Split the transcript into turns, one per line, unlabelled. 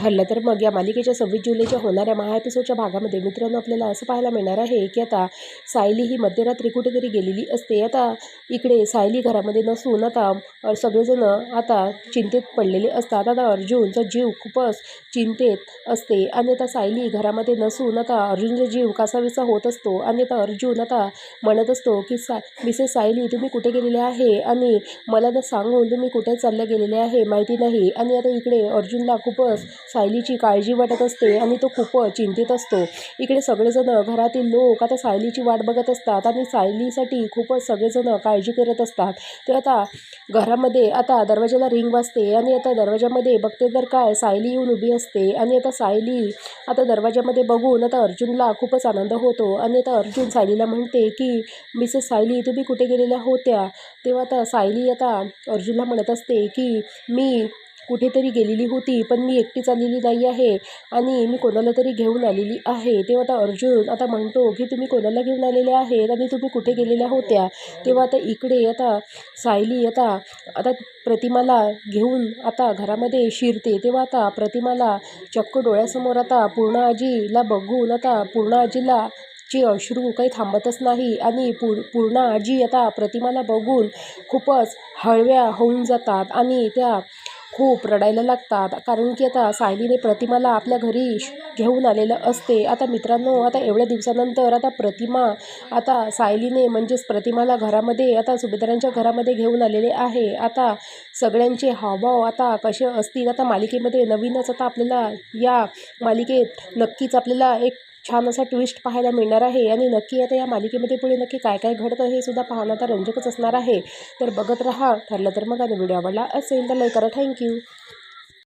ठरलं. तर मग या मालिकेच्या सव्वीस जुलैच्या होणाऱ्या महा एपिसोडच्या भागामध्ये मित्रांनो आपल्याला असं पाहायला मिळणार आहे की आता सायली ही मध्यरात्री कुठेतरी गेलेली असते. आता इकडे सायली घरामध्ये नसून आता सगळेजण आता चिंतेत पडलेले असतात. आता अर्जुनचा जीव खूपच चिंतेत असते. आणि आता सायली घरामध्ये नसून आता अर्जुनचा जीव कासाविसा होत असतो. आणि आता अर्जुन आता म्हणत असतो की सा मिसेस सायली तुम्ही कुठे गेलेले आहे? आणि मला ना सांगून तुम्ही कुठे चालले गेलेले आहे? माहिती नाही. आणि आता इकडे अर्जुनला खूपच सायलीची काळजी वाटत असते आणि तो खूपच चिंतित असतो. इकडे सगळेजण घरातील लोक आता सायलीची वाट बघत असतात आणि सायलीसाठी खूपच सगळेजण काळजी करत असतात. ते आता घरामध्ये आता दरवाजाला रिंग वाजते आणि आता दरवाजामध्ये बघते तर काय सायली येऊन उभी असते आणि आता सायली आता दरवाजामध्ये बघून आता अर्जुनला खूपच आनंद होतो आणि आता अर्जुन सायलीला म्हणते की मिसेस सायली तुम्ही कुठे गेलेल्या होत्या? तेव्हा आता सायली आता अर्जुनला म्हणत असते की मी कुठेतरी गेलेली होती पण मी एकटीच आलेली नाही आहे आणि मी कोणाला तरी घेऊन आलेली आहे. तेव्हा आता अर्जुन आता म्हणतो की तुम्ही कोणाला घेऊन आलेले आहेत आणि तुम्ही कुठे गेलेल्या होत्या? तेव्हा आता इकडे आता सायली आता आता प्रतिमाला घेऊन आता घरामध्ये शिरते. तेव्हा आता प्रतिमाला चक्क डोळ्यासमोर आता पूर्ण आजीला बघून आता पूर्ण आजीला चे अश्रू काही थांबतच नाही आणि पूर पूर्ण आजी आता प्रतिमाला बघून खूपच हळव्या होऊन जातात आणि त्या खूप रडायला लागतात. कारण की आता सायलीने प्रतिमाला आपल्या घरी घेऊन आलेलं असते. आता मित्रांनो आता एवढ्या दिवसानंतर आता प्रतिमा आता सायलीने म्हणजेच प्रतिमाला घरामध्ये आता सुभेदारांच्या घरामध्ये घेऊन आलेले आहे. आता सगळ्यांचे हावभाव आता कसे असतील? आता मालिकेमध्ये नवीनच आता आपल्याला या मालिकेत नक्कीच आपल्याला एक छान असा ट्विस्ट पाहायला मिळणार आहे. आणि नक्की आता या मालिकेमध्ये पुढे नक्की काय काय घडतं हे सुद्धा पाहणं आता रंजकच असणार आहे. तर बघत राहा. ठरलं तर मग आणि व्हिडिओ आवडला असेल तर लाईक करा. थँक्यू